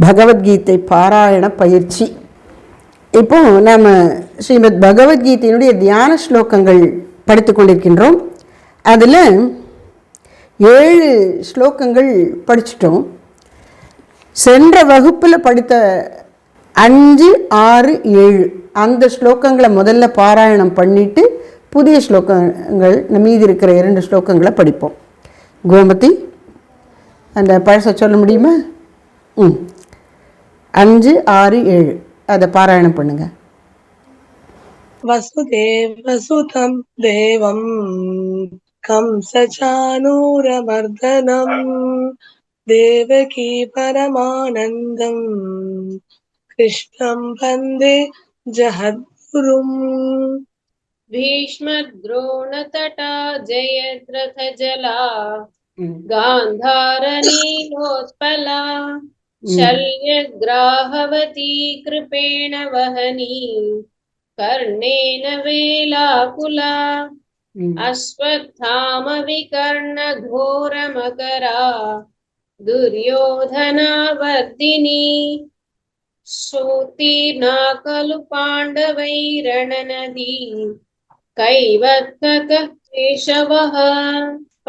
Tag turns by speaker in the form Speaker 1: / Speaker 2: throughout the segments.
Speaker 1: பகவத்கீதை பாராயண பயிற்சி. இப்போ நாம் ஸ்ரீமத் பகவத்கீதையினுடைய தியான ஸ்லோகங்கள் படித்து கொண்டிருக்கின்றோம். அதில் ஏழு ஸ்லோகங்கள் படிச்சிட்டோம். சென்ற வகுப்பில் படித்த அஞ்சு ஆறு ஏழு அந்த ஸ்லோகங்களை முதல்ல பாராயணம் பண்ணிட்டு புதிய ஸ்லோகங்கள் மீதி இருக்கிற இரண்டு ஸ்லோகங்களை படிப்போம். கோமதி அந்த பழச சொல்ல முடியுமா? ம். அஞ்சு ஆறு ஏழு அதை பாராயணம் பண்ணுங்க
Speaker 2: वसुदेवसुतं देवं कंसचानूरमर्दनं देवकी परमानन्दम् कृष्णं वन्दे जगद्गुरुम्
Speaker 3: भीष्मद्रोणतटा जयद्रथजला गान्धारनीलोत्पला शल्यग्राहवती कृपेण वहनी कर्णेन वेलाकुला अश्वत्थामविकर्णघोरमकरा दुर्योधनावर्दिनी श्रुतिर्ना खलु पाण्डवैरणनदी कैवत्तक केशवः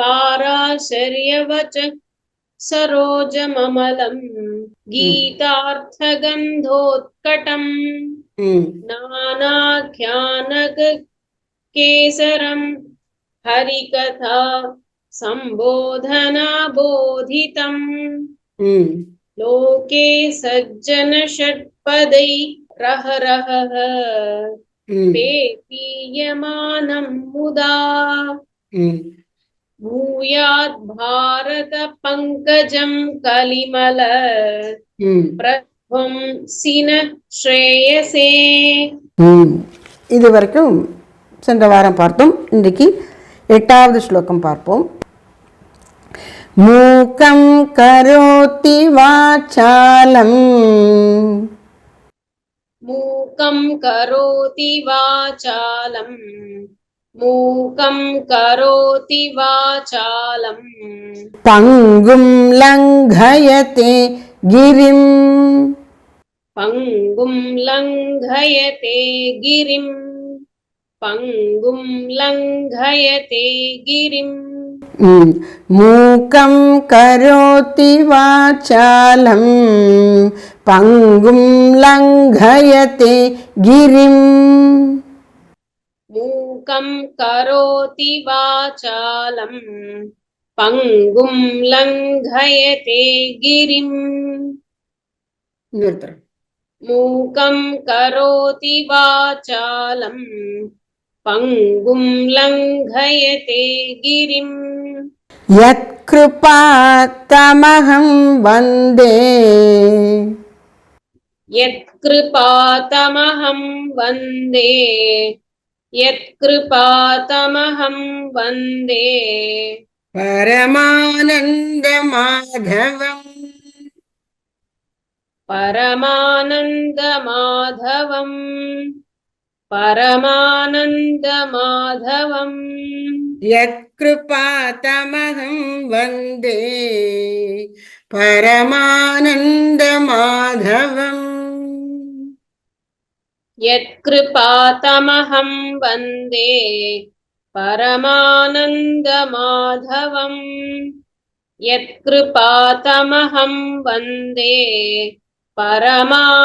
Speaker 3: पाराशर्यवच सरोजममलम् हम्म।
Speaker 1: गीतार्थगन्धोत्कटम्
Speaker 3: हम्म। नानाख्यानकेसरम् हरिकथा सम्बोधनाबोधितम्।
Speaker 1: हम्म।
Speaker 3: लोके सज्जनषट्पदै
Speaker 1: रहरहः
Speaker 3: पेपीयमानम् मुदा। भूयात् भारत पङ्कजं कलिमल
Speaker 1: ம்
Speaker 3: प्रध्वं सिन श्रेयसे
Speaker 1: ம் இது வரைக்கும் சென்ற வாரம் பார்த்தோம் இன்றைக்கு எட்டாவது ஸ்லோகம் பார்ப்போம் மூக்கம் கரோதி வாச்சாலம்
Speaker 3: मूकं करोति वाचालम् మూకం కరోతి
Speaker 1: వాచాలం. పంగుం లంఘయతే
Speaker 3: గిరిం. పంగుం లంఘయతే గిరిం. పంగుం లంఘయతే
Speaker 1: గిరిం. మూకం కరోతి వాచాలం. పంగుం లంఘయతే గిరిం.
Speaker 3: మూకం మూకం కరోతి వాచాలం. పంగుం లంఘయతే
Speaker 1: గిరిం.
Speaker 3: మూకం కరోతి వాచాలం. పంగుం లంఘయతే గిరిం.
Speaker 1: యత్కృపాతమహం వందే.
Speaker 3: యత్కృపాతమహం వందే. यत्कृपातमहं वन्दे
Speaker 1: परमानन्दमाधवम्
Speaker 3: परमानन्दमाधवम् परमानन्दमाधवम्
Speaker 1: यत्कृपातमहं वन्दे परमानन्दमाधवम्
Speaker 3: यत्कृपातमहं वन्दे परमानन्दमाधवम् यत्कृपातमहं वन्दे परमानन्दमाधवम्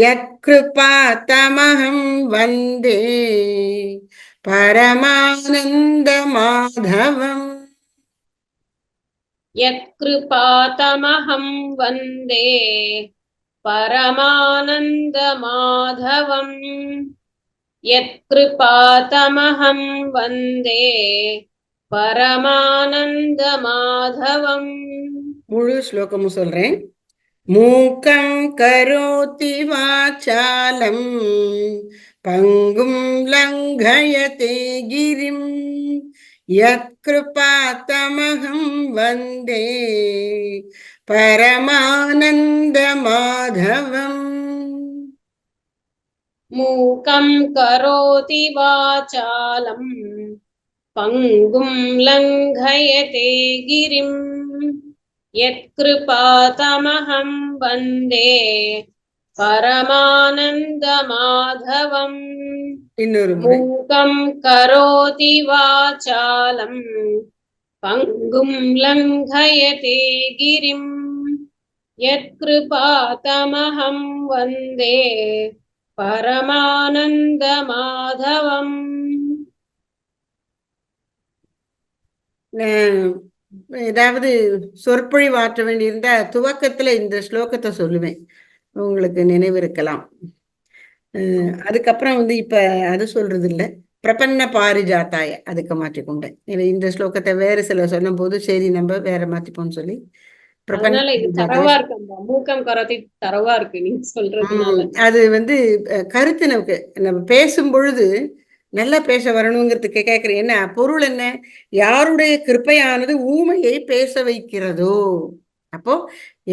Speaker 1: यत्कृपातमहं वन्दे परमानन्दमाधवम्
Speaker 3: यत्कृपातमहं वन्दे परमानन्दमाधवम् यत्कृपातमहं वन्दे परमानन्दमाधवम्
Speaker 1: முழு ஸ்லோகமும் சொல்றேன் மூக்கம் கரோதி வாச்சாலம் பங்கும் லங்கயதே கிரிம் யத்கிருபாத்தமகம் வந்தே परमानन्दमाधवम्
Speaker 3: मूकं करोति वाचालम् पङ्गुं लङ्घयते गिरिम् यत्कृपातमहं वन्दे परमानन्दमाधवम् मूकं करोति वाचालम् पङ्गुं लङ्घयते गिरिं यत्कृपातमहं वन्दे परमानन्दमाधवम्
Speaker 1: நான் ஏதாவது சொற்பொழிவாற்ற வேண்டியிருந்தா துவக்கத்துல இந்த ஸ்லோகத்தை சொல்லுவேன் உங்களுக்கு நினைவு இருக்கலாம் அஹ் அதுக்கப்புறம் வந்து இப்ப அது சொல்றது இல்ல பிரபன்ன பாரிஜாத்தாய அதுக்கு மாற்றிக்கொண்டேன். இந்த ஸ்லோகத்தை வேற சில சொன்ன போது சரி நம்ம வேற மாத்திப்போம்னு சொல்லி அது வந்து கருத்து நமக்கு நம்ம பேசும் பொழுது நல்லா பேச வரணுங்கிறதுக்கு கேட்கிறேன் என்ன பொருள் என்ன? யாருடைய கிருப்பையானது ஊமையை பேச வைக்கிறதோ? அப்போ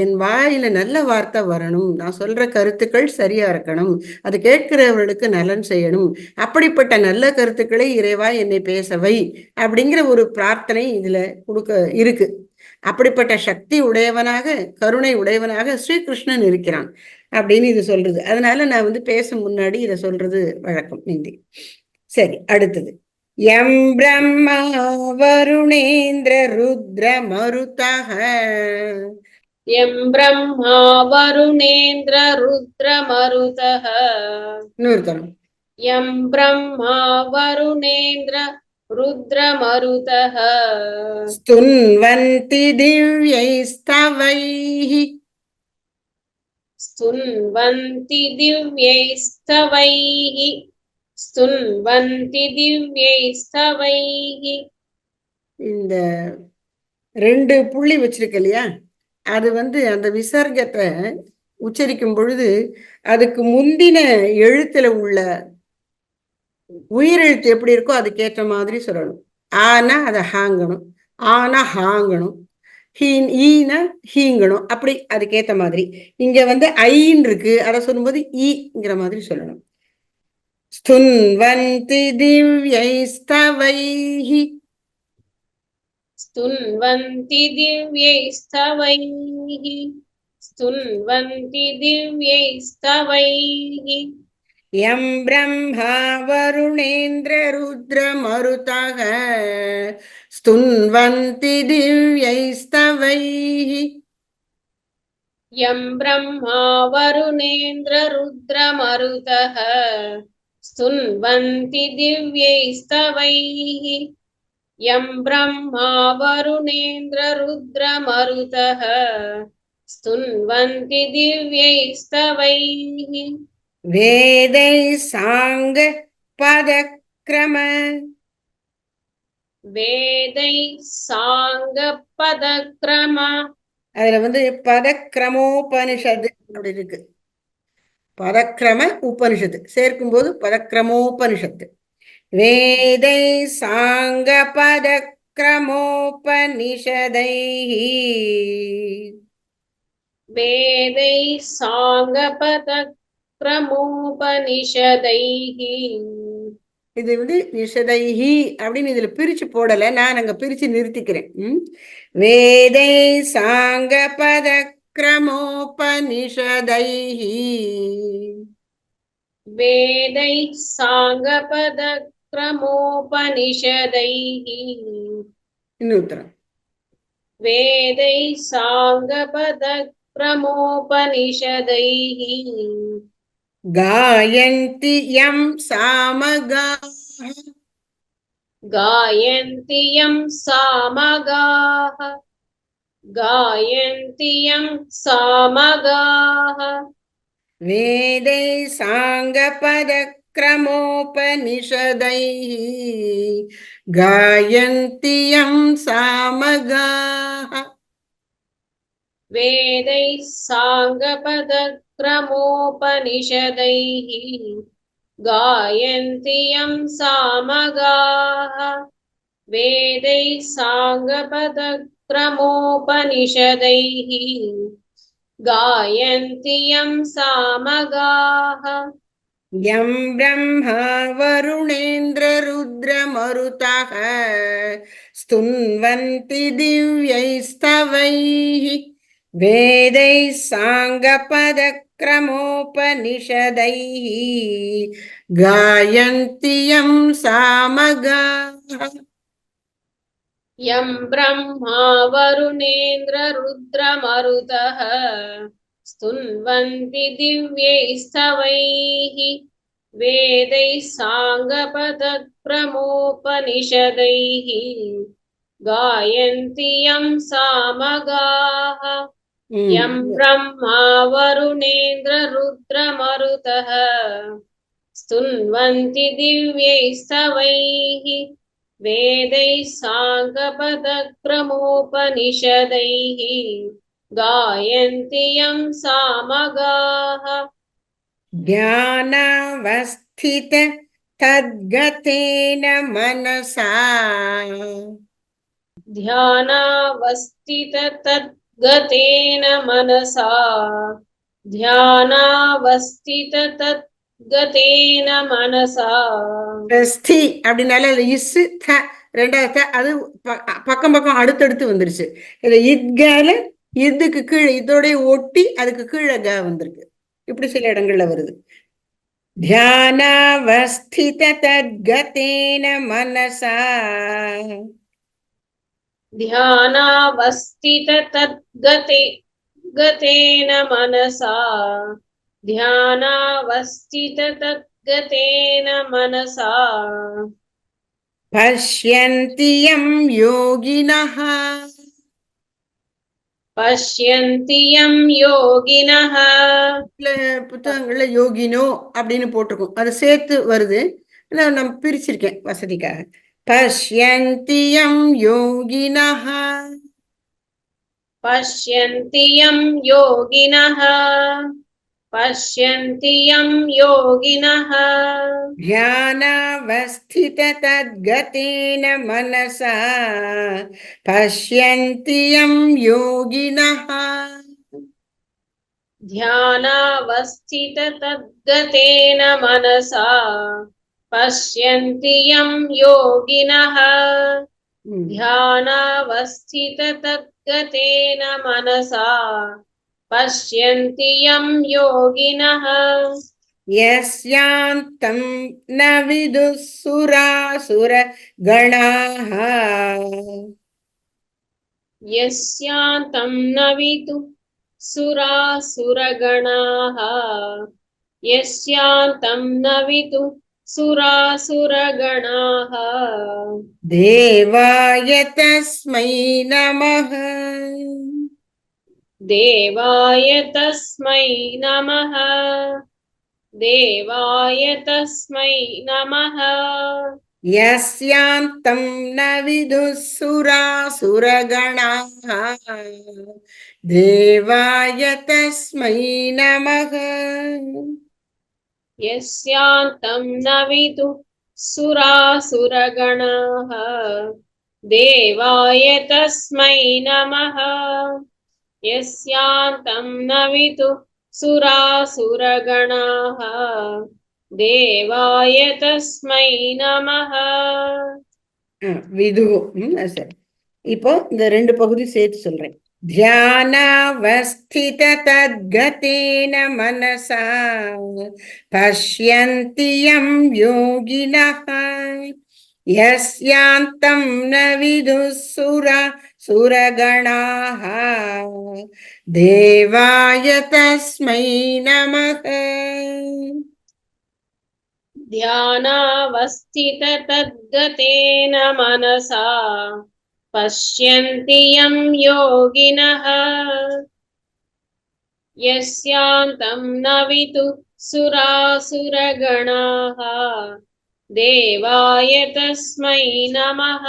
Speaker 1: என் வாயில நல்ல வார்த்தை வரணும். நான் சொல்ற கருத்துக்கள் சரியா இருக்கணும். அது கேட்கிறவர்களுக்கு நலன் செய்யணும். அப்படிப்பட்ட நல்ல கருத்துக்களை இறைவா என்னை பேசவை அப்படிங்கிற ஒரு பிரார்த்தனை இதுல கொடுக்க இருக்கு. அப்படிப்பட்ட சக்தி உடையவனாக கருணை உடையவனாக ஸ்ரீகிருஷ்ணன் இருக்கிறான் அப்படின்னு இது சொல்றது. அதனால நான் வந்து பேச முன்னாடி இதை சொல்றது வழக்கம். இந்தி சரி அடுத்தது. యం బ్రహ్మ వరుణేంద్ర
Speaker 3: రుద్రమరుతః యం బ్రహ్మ వరుణేంద్ర
Speaker 1: రుద్రమరుతః నూర్తనం
Speaker 3: యం బ్రహ్మ వరుణేంద్ర రుద్రమరుతః
Speaker 1: స్తున్వంతి దివ్యైస్తవైః
Speaker 3: స్తున్వంతి దివ్యైస్తవైః சுன்வந்தி திவ்யைஸ்தவைஹி
Speaker 1: இந்த ரெண்டு புள்ளி வச்சிருக்க இல்லையா? அது வந்து அந்த விசர்க்கத்தை உச்சரிக்கும் பொழுது அதுக்கு முந்தின எழுத்துல உள்ள உயிரெழுத்து எப்படி இருக்கோ அதுக்கேற்ற மாதிரி சொல்லணும். ஆனா அதை ஹாங்கணும். ஆனா ஹாங்கணும். ஹீன் ஈனா ஹீங்கணும். அப்படி அதுக்கேற்ற மாதிரி. இங்க வந்து ஐன் இருக்கு. அதை சொல்லும்போது ஈங்கிற மாதிரி சொல்லணும். స్తున్వంతి దివ్యైస్తవైః
Speaker 3: స్తున్వంతి దివ్యైస్తవైః స్తున్వంతి దివ్యైస్తవైః
Speaker 1: యం బ్రహ్మా వరుణేంద్ర రుద్రమరుతః స్తున్వంతి
Speaker 3: దివ్యైస్తవైః యం బ్రహ్మా వరుణేంద్ర రుద్రమరుతః स्तुन्वन्ति दिव्यैस्तवैः यं ब्रह्मा वरुणेन्द्ररुद्रमरुतः स्तुन्वन्ति दिव्यैस्तवैः
Speaker 1: वेदैः साङ्गपदक्रम
Speaker 3: वेदैः साङ्गपदक्रम
Speaker 1: அதுல வந்து பதக்கிரமோபனிஷத்து அப்படி இருக்கு பரக்கிரம உபனிஷத்து. சேர்க்கும்போது பரக்கிரமோபனிஷத்து வேதை சாங்க பரக்கிரமோபனிஷதை
Speaker 3: வேதை சாங்க பரக்கிரமோபனிஷதை
Speaker 1: இது வந்து நிஷதைஹி அப்படின்னு இதுல பிரிச்சு போடல. நான் அங்க பிரிச்சு நிறுத்திக்கிறேன். வேதை சாங்க பதக் क्रमोपनिषदैः
Speaker 3: वेदैः साङ्गपदक्रमोपनिषदैः
Speaker 1: नूतनम्
Speaker 3: वेदैः साङ्गपदक्रमोपनिषदैः
Speaker 1: गायन्ति यं सामगाः
Speaker 3: गायन्ति यं सामगाः गायन्ति यं सामगाः
Speaker 1: वेदै साङ्गपदक्रमोपनिषदैः गायन्ति यं सामगाः
Speaker 3: वेदैः साङ्गपदक्रमोपनिषदैः गायन्ति यं सामगाः वेदैः साङ्गपदक्रमोपनिषदैः गायन्ति यं सामगाः
Speaker 1: यं ब्रह्मा वरुणेन्द्ररुद्रमरुतः स्तुन्वन्ति दिव्यैस्तवैः वेदैः साङ्गपदक्रमोपनिषदैः गायन्ति यं सामगाः
Speaker 3: यं ब्रह्मा वरुणेन्द्ररुद्रमरुतः स्तुन्वन्ति दिव्यैस्तवैः वेदैः साङ्गपदक्रमोपनिषदैः गायन्ति यं सामगाः यं ब्रह्मा वरुणेन्द्ररुद्रमरुतः स्तुन्वन्ति दिव्यैस्तवैः वेदैः साङ्गपदक्रमोपनिषदैः गायन्ति यं सामगाः
Speaker 1: ध्यानावस्थित तद्गतेन मनसा
Speaker 3: ध्यानावस्थित तद्गतेन मनसा ध्यानावस्थित கதேன மனசா.
Speaker 1: ஸ்தி அப்படின்னால இஸ் அது பக்கம் பக்கம் அடுத்தடுத்து வந்துருச்சு. இந்த இத்கால இதுக்கு கீழே இதோடைய ஒட்டி அதுக்கு கீழே க வந்திருக்கு. இப்படி சில இடங்கள்ல வருது. தியானாவஸ்தித தத்கதேன மனசா.
Speaker 3: தியானாவஸ்தித தத்கதே கதேன மனசா. ध्यानावस्थित तद्गतेन मनसा
Speaker 1: பஷ்யந்தி யம் யோகினः
Speaker 3: पश्यन्ति यं योगिनः
Speaker 1: சில புத்தகங்கள்ல யோகினோ அப்படின்னு போட்டிருக்கும் அது சேர்த்து வருது நான் நம்ம பிரிச்சிருக்கேன் வசதிக்காக பஷ்யந்தி யம் யோகினः
Speaker 3: पश्यन्ति यं योगिनः पश्यन्ति यं योगिनः।
Speaker 1: ध्यानावस्थित तद्गतेन मनसा। पश्यन्ति यं योगिनः।
Speaker 3: ध्यानावस्थित तद्गतेन मनसा। पश्यन्ति यं योगिनः।
Speaker 1: ம்.
Speaker 3: ध्यानावस्थित तद्गतेन मनसा। पश्यन्ति यं योगिनः।
Speaker 1: यस्यान्तं न विदुः सुरासुरगणाः।
Speaker 3: यस्यान्तं न विदुः सुरासुरगणाः। यस्यान्तं न विदुः सुरासुरगणाः।
Speaker 1: देवाय तस्मै नमः
Speaker 3: देवाय तस्मै नमः। देवाय तस्मै नमः।
Speaker 1: यस्यान्तं न विदुः सुरासुरगणाः देवाय तस्मै नमः।
Speaker 3: यस्यान्तं न विदुः सुरासुरगणाः देवाय तस्मै नमः यस्यान्तं न विदुः सुरासुरगणाः देवाय तस्मै नमः
Speaker 1: விது ம், அது சரி இப்போ இந்த ரெண்டு பகுதி சேர்த்து சொல்றேன் தியானாவஸ்தித தத்கதேன மனசா பஷ்யந்தி யம் யோகினः यस्यान्तं न विदुः सुरा सुरगणाः देवाय तस्मै नमः
Speaker 3: ध्यानावस्थित तद्गतेन मनसा पश्यन्ति यं योगिनः यस्यान्तं न विदुः सुरासुरगणाः देवाय तस्मै नमः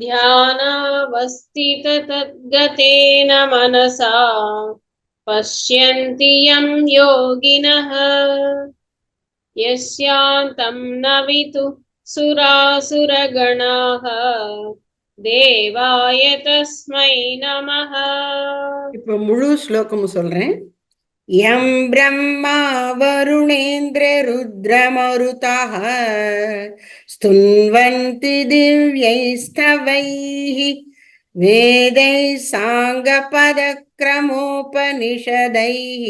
Speaker 3: ध्यानावस्थित तद्गतेन मनसा पश्यन्ति यं योगिनः यस्यान्तं न विदुः सुरासुरगणाः देवाय तस्मै नमः
Speaker 1: இப்போ முழு ஸ்லோகமும் சொல்றேன் यं ब्रह्मा वरुणेन्द्ररुद्रमरुतः स्तुन्वन्ति दिव्यैस्तवैः वेदैः साङ्गपदक्रमोपनिषदैः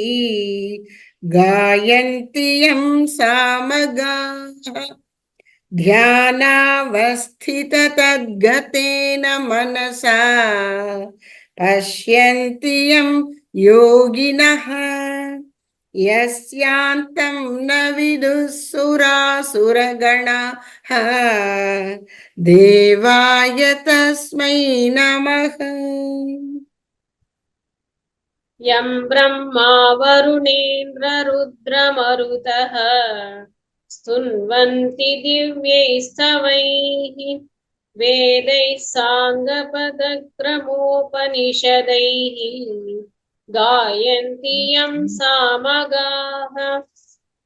Speaker 1: गायन्ति यं सामगाः ध्यानावस्थिततद्गतेन मनसा पश्यन्ति यं योगिनः यस्यान्तं न विदुः सुरासुरगणाः देवाय तस्मै नमः
Speaker 3: यं ब्रह्मा वरुणेन्द्ररुद्रमरुतः स्तुन्वन्ति दिव्यैस्तवैः वेदैः साङ्गपदक्रमोपनिषदैः गायन्तीयं सामगाः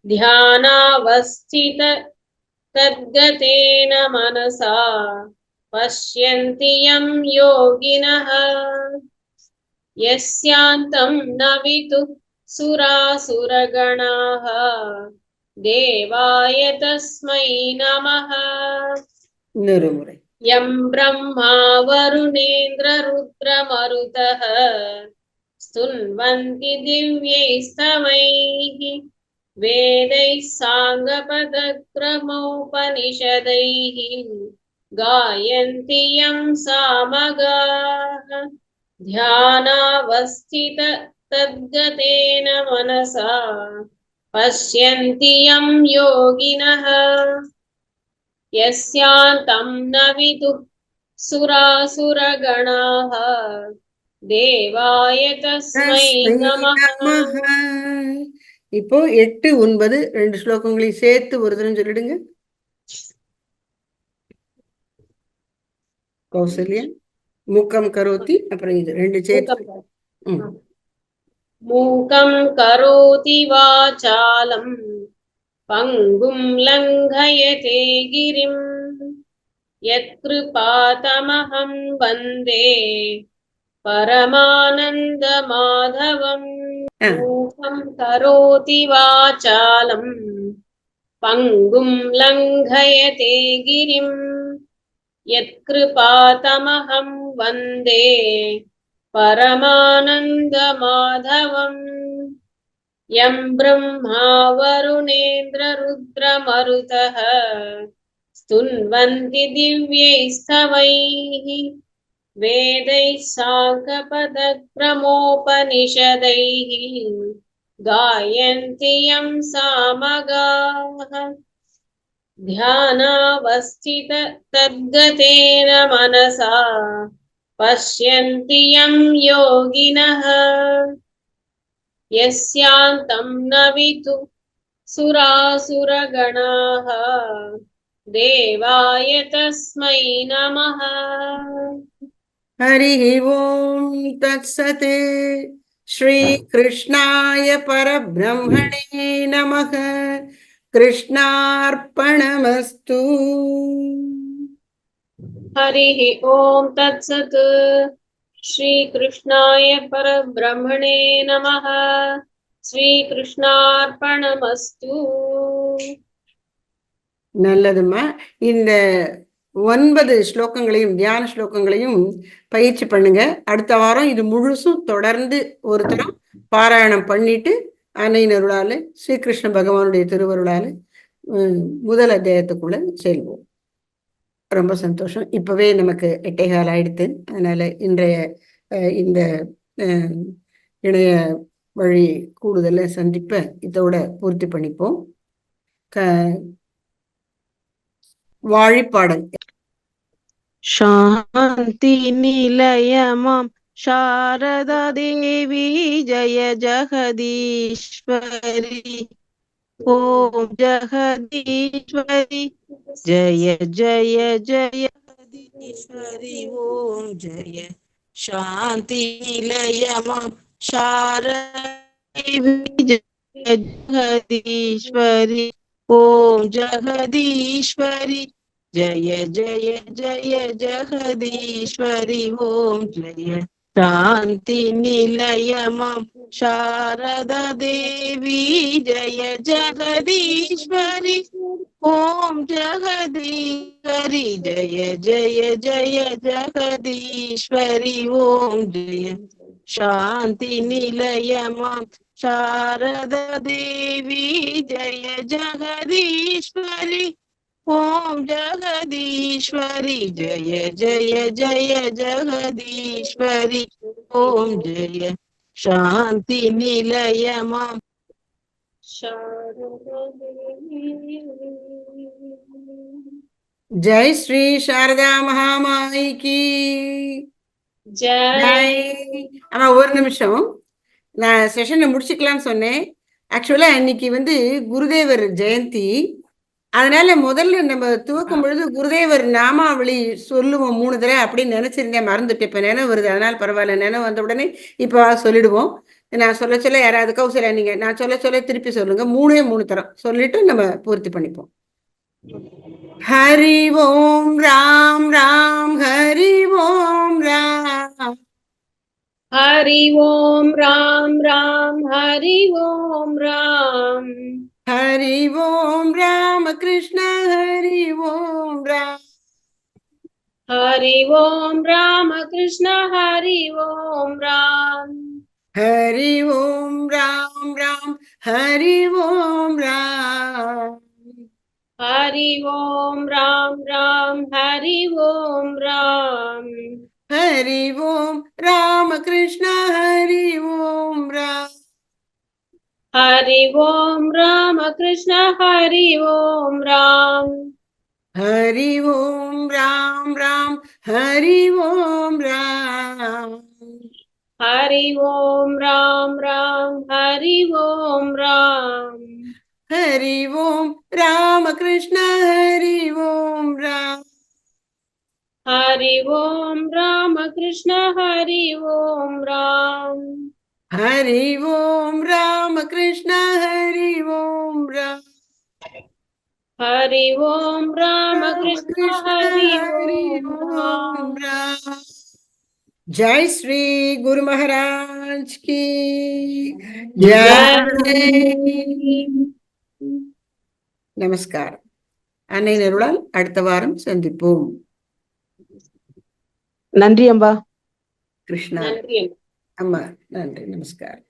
Speaker 3: ध्यानावस्थित तद्गतेन मनसा पश्यन्ति यं योगिनः यस्यान्तं न वितु सुरासुरगणाः देवाय तस्मै नमः यं ब्रह्मा वरुणेन्द्ररुद्रमरुतः स्तुन्वन्ति दिव्यैस्तवैः वेदैः साङ्गपदक्रमोपनिषदैः गायन्ति यं सामगाः ध्यानावस्थित तद्गतेन मनसा पश्यन्ति यं योगिनः यस्यान्तं न विदुः सुरासुरगणाः தேவாய தஸ்மை
Speaker 1: இப்போ எட்டு ஒன்பது ரெண்டு ஸ்லோகங்களையும் சேர்த்து ஒரு தரம் சொல்லிடுங்க. கௌசல்யா மூக்கம் கரோத்தி அப்புறம் இது ரெண்டு சேர்த்து. மூக்கம்
Speaker 3: கரோதி வாசாலம். பங்கும் லங்கயதே கிரிம் யத்கிருபாதமஹம் வந்தே. वन्दे परमानन्दमाधवम्
Speaker 1: ஆ.
Speaker 3: मूकं करोति वाचालं पङ्गुं लङ्घयते गिरिं यत्कृपातमहं वन्दे परमानन्दमाधवम् यं ब्रह्मा वरुणेन्द्ररुद्रमरुतः स्तुन्वन्ति दिव्यैस्तवैः वेदैः साङ्गपदक्रमोपनिषदैः गायन्ति यं सामगाः ध्यानावस्थित तद्गतेन मनसा पश्यन्ति यं योगिनः यस्यान्तं न वितु सुरासुरगणाः देवाय तस्मै नमः
Speaker 1: हरिः ॐ तत्सत् श्रीकृष्णाय परब्रह्मणे नमः कृष्णार्पणमस्तु
Speaker 3: हरिः ॐ तत्सत् श्रीकृष्णाय परब्रह्मणे नमः श्रीकृष्णार्पणमस्तु
Speaker 1: நல்லதும்மா இந்த ஒன்பது ஸ்லோகங்களையும் தியான ஸ்லோகங்களையும் பயிற்சி பண்ணுங்க. அடுத்த வாரம் இது முழுசும் தொடர்ந்து ஒருத்தரும் பாராயணம் பண்ணிட்டு அன்னையினருளால ஸ்ரீகிருஷ்ண பகவானுடைய திருவருளால உம், முதல் அத்தியாயத்துக்குள்ள செல்வோம். ரொம்ப சந்தோஷம். இப்பவே நமக்கு எட்டைகால் ஆயிடுத்து. அதனால இன்றைய அஹ், இந்த இணைய வழி கூடுதலை சந்திப்பை இதோட பூர்த்தி பண்ணிப்போம். க வாழிப்பாடல்.
Speaker 4: சாந்தி நிலையமாம். சாரதா தேவி ஜய ஜெகதீஸ்வரி. ஓம் ஜெகதீஸ்வரி. ஜய ஜய ஜெயதீஸ்வரி ஓம் ஜய. சாந்தி நிலையமாம். சாரதேவி ஜெகதீஸ்வரி. ॐ जगदीश्वरी, जय जय जय, जगदीश्वरी ॐ जय। शान्ति निलयमां शारदा देवी, जय, जगदीश्वरी ॐ जगदीश्वरी, जय जय जय, जगदीश्वरि ॐ जय। शान्ति निलयमां शारदा देवी जय जगदीश्वरी। ओम जगदीश्वरी जय जय जय जगदीश्वरी। ओम जय शांति निलय मम
Speaker 1: जय श्री शारदा महामाई की।
Speaker 3: जय।
Speaker 1: जय అమ్మ और निमिषम। நான் செஷனை முடிச்சுக்கலாம்னு சொன்னேன். ஆக்சுவலா இன்னைக்கு வந்து குருதேவர் ஜெயந்தி. அதனால முதல்ல நம்ம துவக்கும் பொழுது குருதேவர் நாமாவளி சொல்லுவோம் மூணு தடவை அப்படின்னு நினைச்சிருந்தேன். மறந்துட்டேன். இப்ப நினைவு வருது. அதனால பரவாயில்ல. நினைவு வந்த உடனே இப்போ சொல்லிடுவோம். நான் சொல்ல சொல்ல யாராவது கௌசல்யா நீங்க நான் சொல்ல சொல்ல திருப்பி சொல்லுங்க. மூணே மூணு தரம். சொல்லிட்டு நம்ம பூர்த்தி பண்ணிப்போம். ஹரி ஓம் ராம் ராம் ஹரி ஓம் ராம்.
Speaker 3: ஹரி ஓம் ராம் ராம் ஹரி ஓம் ராம்
Speaker 1: ஹரி ஓம் ராம கிருஷ்ண ஹரி ஓம் ராம்
Speaker 3: ஹரி ஓம் ராம கிருஷ்ண ஹரி ஓம் ராம்
Speaker 1: ஹரி ஓம் ராம் ராம் ஹரி ஓம் ராம்
Speaker 3: ஹரி ஓம் ராம் ராம் ஹரி ஓம் ராம்
Speaker 1: ஹரி ஓம் ராம கிருஷ்ண ஹரி ஓம் ராம்
Speaker 3: ஹரி ஓம் ராம கிருஷ்ண ஹரி ஓம் ராம்
Speaker 1: ஹரி ஓம் ராம் ராம் ஹரி ஓம் ராம்
Speaker 3: ஹரி ஓம் ராம் ராம் ஹரி ஓம் ராம்
Speaker 1: ஹரி ஓம் ராம கிருஷ்ண ஹரி ஓம் ராம்
Speaker 3: ஹரி ஓம் ராம கிருஷ்ண ஹரி ஓம் ராம்
Speaker 1: ஹரி ஓம் ராம கிருஷ்ண ஹரி ஓம் ராம்
Speaker 3: ஹரி ஓம் ராம கிருஷ்ண ஹரி ஓம் ராம்
Speaker 1: राम जय श्री गुरु महाराज की जय நமஸ்காரம் அன்னை நருளால் அடுத்த வாரம் சந்திப்போம்
Speaker 4: நன்றி அம்பா.
Speaker 1: கிருஷ்ணா.
Speaker 3: நன்றி
Speaker 1: அம்மா. நன்றி நமஸ்காரம்.